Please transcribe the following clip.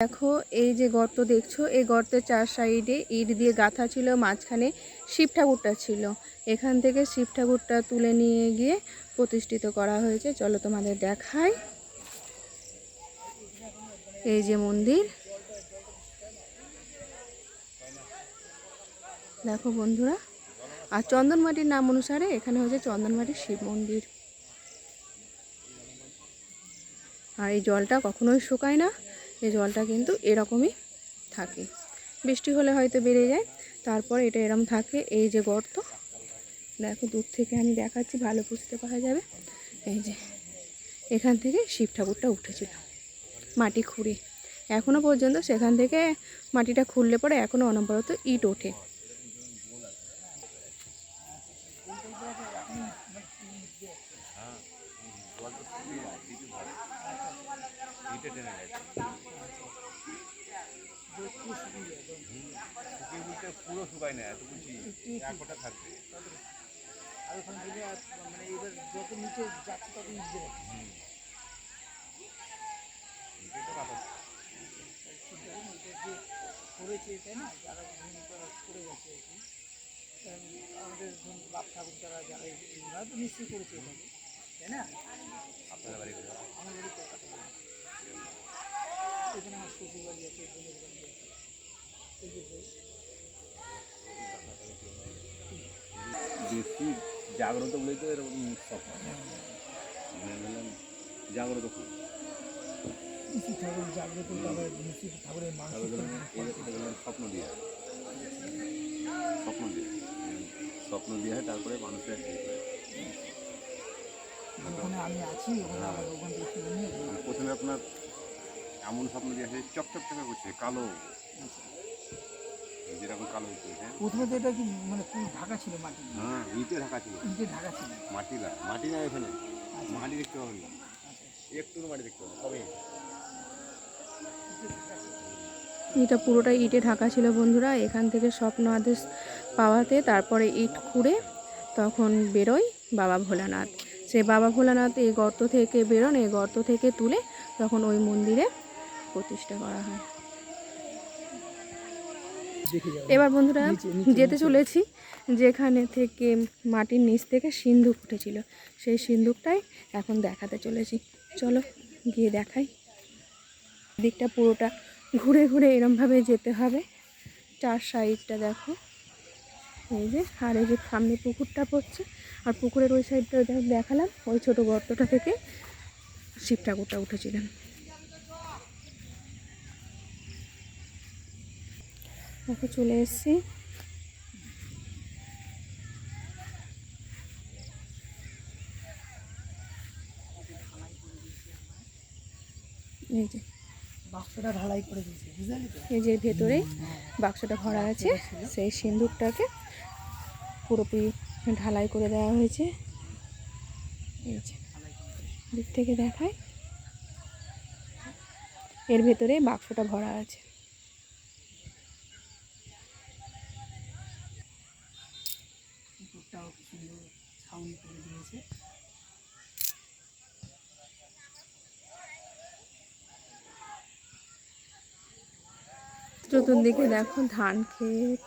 দেখো, এই যে গর্ত দেখছ, এই গর্তের চার সাইডে ইট দিয়ে গাঁথা ছিল, মাঝখানে শিব ঠাকুরটা ছিল। এখান থেকে শিব ঠাকুরটা তুলে নিয়ে গিয়ে প্রতিষ্ঠিত করা হয়েছে। চলো তোমাদের দেখাই। এই যে মন্দির। দেখো বন্ধুরা, আর চন্দনমাটির নাম অনুসারে এখানে হচ্ছে চন্দনমাটির শিব মন্দির। আর এই জলটা কখনোই শুকায় না। এই জলটা কিন্তু এরকমই থাকে। বৃষ্টি হলে হয়তো বেড়ে যায়, তারপর এটা এরম থাকে। এই যে গর্ত, দেখো দূর থেকে আমি দেখাচ্ছি, ভালো বুঝতে পারা যাবে। এই যে, এখান থেকে শিব ঠাকুরটা উঠেছিল, মাটি খুঁড়ে। এখনও পর্যন্ত সেখান থেকে মাটিটা খুঁড়লে পরে এখনও অনবরত ইট ওঠে। শুকিয়ে বলতে পুরো শুকায় না এত বলছি এক ফোঁটা থাকবে। আর ওখানে থেকে মানে এবার যত নিচে যাচ্ছে তত যে করেছে তাই না? যারা ধরুন তারা করে গেছে আর কি। আমাদের ধরুন বাপ ঠাকুর যারা যারা ওরা তো নিশ্চয়ই করেছে তাই না? করে বাড়ি কলকাতা এখানে আমার শ্বশুর বাড়ি আছে বোনের বাড়ি আছে এই যে বই। বেশি জাগ্রত বলেই তো এরকম স্বপ্ন মানে জাগ্রত খুব। ঠাকুর জাগ্রত ঠাকুরের স্বপ্ন দিয়ে স্বপ্ন দিয়ে স্বপ্ন দিয়ে হয় তারপরে মানুষের আমি আছি নিয়ে মানে প্রথমে আপনার এমন স্বপ্ন দিয়ে চকচক চকে করছে কালো। যেরকম কালো প্রথমে তো এটা কি মানে পুরো ঢাকা ছিল মাটি? হ্যাঁ ইটে ঢাকা ছিল। ইটে ঢাকা ছিল। মাটি না মাটি না এখানে। মাটি দেখতে পাবেন। না একটু মাটি দেখতে পাবেন এটা পুরোটাই ইটে ঢাকা ছিল বন্ধুরা। এখান থেকে স্বপ্ন আদেশ পাওয়াতে তারপরে ইট খুঁড়ে তখন বেরোয় বাবা ভোলানাথ। সে বাবা ভোলানাথ এই গর্ত থেকে বেরোন এই গর্ত থেকে তুলে তখন ওই মন্দিরে প্রতিষ্ঠা করা হয়। এবার বন্ধুরা যেতে চলেছি যেখানে থেকে মাটির নিচ থেকে সিন্ধুক উঠেছিল। সেই সিন্ধুকটাই এখন দেখাতে চলেছি। চলো গিয়ে দেখাই। দিকটা পুরোটা ঘুরে ঘুরে এরমভাবে যেতে হবে। চার সাইডটা দেখো। এই যে আর এই যে সামনে পুকুরটা পড়ছে আর পুকুরের ওই সাইডটা দেখ- দেখালাম। ওই ছোট গর্তটা থেকে শিব ঠাকুরটা উঠেছিলেন। দেখো চলে এসেছি। এই যে। বাক্সটা ঢালাই করে দিয়েছে বুঝলি এই যে ভেতরে বাক্সটা ভরা আছে সেই সিন্দুকটাকে পুরোপুরি ঢালাই করে দেওয়া হয়েছে। এই যে। দিক থেকে দেখায় এর ভেতরে বাক্সটা ভরা আছে। ছাউনি করে দিয়েছে। চতুর্দিকে দেখো ধান খেত